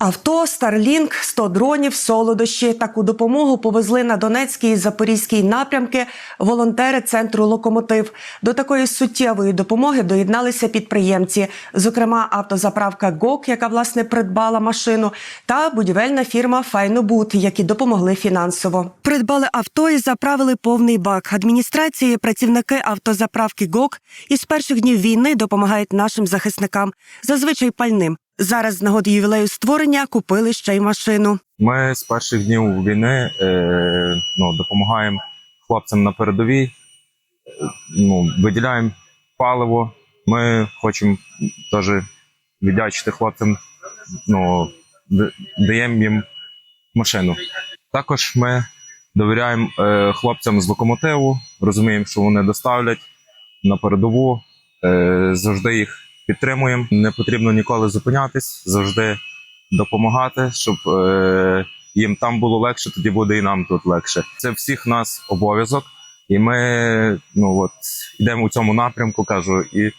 Авто, Старлінк, 100 дронів, солодощі. Таку допомогу повезли на Донецький і Запорізький напрямки волонтери центру Локомотив. До такої суттєвої допомоги доєдналися підприємці, зокрема автозаправка ГОК, яка власне придбала машину, та будівельна фірма Файнобут, які допомогли фінансово. Придбали авто і заправили повний бак. Адміністрації, працівники автозаправки ГОК із перших днів війни допомагають нашим захисникам, зазвичай пальним. Зараз з нагоди ювілею створення купили ще й машину. Ми з перших днів війни е, ну, допомагаємо хлопцям на передовій, е, ну, виділяємо паливо. Ми хочемо теж віддячити хлопцям, ну, даємо їм машину. Також ми довіряємо е, хлопцям з локомотиву, розуміємо, що вони доставлять на передову, е, завжди їх підтримуємо. Не потрібно ніколи зупинятись, завжди допомагати, щоб е, їм там було легше, тоді буде і нам тут легше. Це всіх нас обов'язок, і ми ну от йдемо у цьому напрямку, кажу, і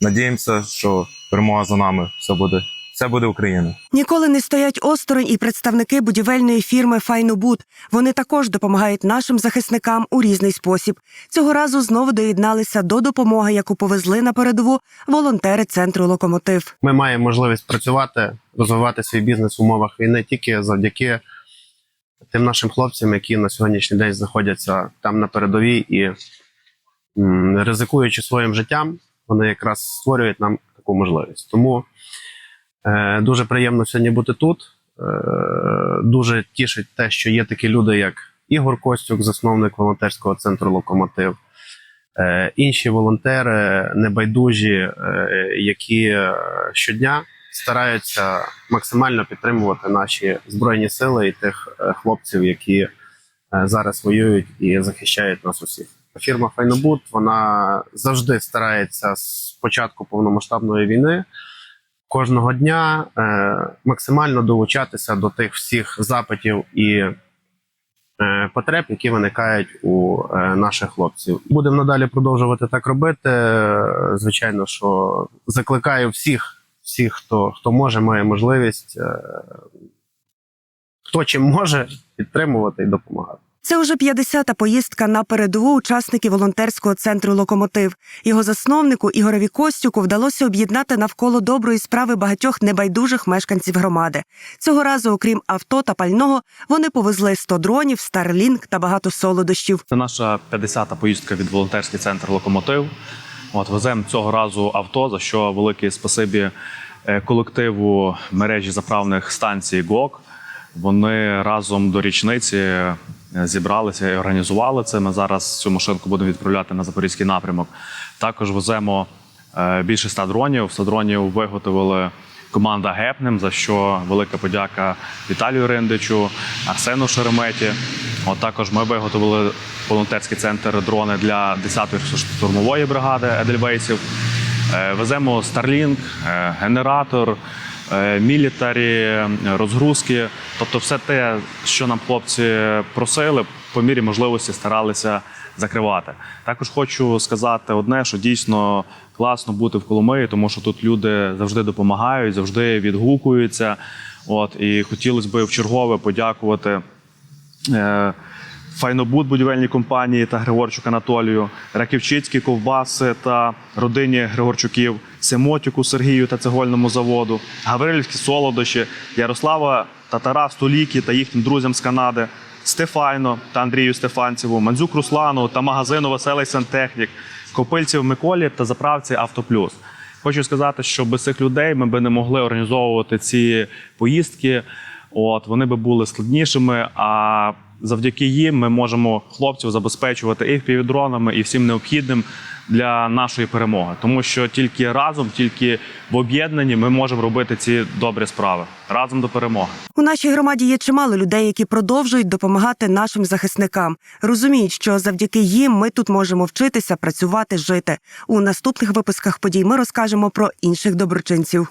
надіємося, що перемога за нами. Все буде, все буде Україна. Ніколи не стоять осторонь і представники будівельної фірми Файнобут. Вони також допомагають нашим захисникам у різний спосіб. Цього разу знову доєдналися до допомоги, яку повезли на передову волонтери центру Локомотив. ми маємо можливість працювати, розвивати свій бізнес в умовах війни тільки завдяки тим нашим хлопцям, які на сьогоднішній день знаходяться там на передовій і м, ризикуючи своїм життям, вони якраз створюють нам таку можливість. Тому е, дуже приємно сьогодні бути тут. Е, дуже тішить те, що є такі люди, як Ігор Костюк, засновник волонтерського центру Локомотив. Е, інші волонтери небайдужі, які щодня стараються максимально підтримувати наші збройні сили і тих хлопців, які зараз воюють і захищають нас усіх. Фірма Файнобут вона завжди старається з початку повномасштабної війни кожного дня е, максимально долучатися до тих всіх запитів і е, потреб, які виникають у е, наших хлопців. Будемо надалі продовжувати так робити. Е, Звичайно, що закликаю всіх, всіх, хто, хто може, має можливість, е, хто чим може підтримувати і допомагати. Це уже 50-та поїздка на передову учасників волонтерського центру Локомотив. Його засновнику Ігорові Костюку вдалося об'єднати навколо доброї справи багатьох небайдужих мешканців громади. Цього разу, окрім авто та пального, вони повезли 100 дронів, Старлінк та багато солодощів. Це наша 50-та поїздка від волонтерський центр Локомотив. От веземо цього разу авто, за що велике спасибі е, колективу мережі заправних станцій ГОК. Вони разом до річниці зібралися і організували це. Ми зараз цю машинку будемо відправляти на запорізький напрямок. Також веземо е, більше 100 дронів. 100 дронів виготовили команда Гепнем, за що велика подяка Віталію Риндичу, Арсену Шереметі. От також ми виготовили волонтерський центр дрони для 10-ї штурмової бригади Едельвейсів. Е, Веземо Starlink, е, генератор, мілітарі, е, розгрузки. Тобто, все те, що нам хлопці просили, по мірі можливості старалися закривати. Також хочу сказати одне, що дійсно класно бути в Коломиї, тому що тут люди завжди допомагають, завжди відгукуються. От і хотілося б в чергове подякувати. Файнобуд будівельній компанії та Григорчук Анатолію, Раківчицькі ковбаси та родині Григорчуків, Семотюку Сергію та цегольному заводу, Гаврилівські солодощі, Ярослава та Тарас Толікі та їхнім друзям з Канади, Стефайно та Андрію Стефанцеву, Мандзюк Руслану та магазину Веселий Сантехнік, Копильців Миколі та заправці Автоплюс. Хочу сказати, що без цих людей ми би не могли організовувати ці поїздки. От вони би були складнішими. А завдяки їм ми можемо хлопців забезпечувати і півдронами, і всім необхідним для нашої перемоги. Тому що тільки разом, тільки в об'єднанні ми можемо робити ці добрі справи разом до перемоги. У нашій громаді є чимало людей, які продовжують допомагати нашим захисникам. Розуміють, що завдяки їм ми тут можемо вчитися, працювати, жити. У наступних випусках подій ми розкажемо про інших доброчинців.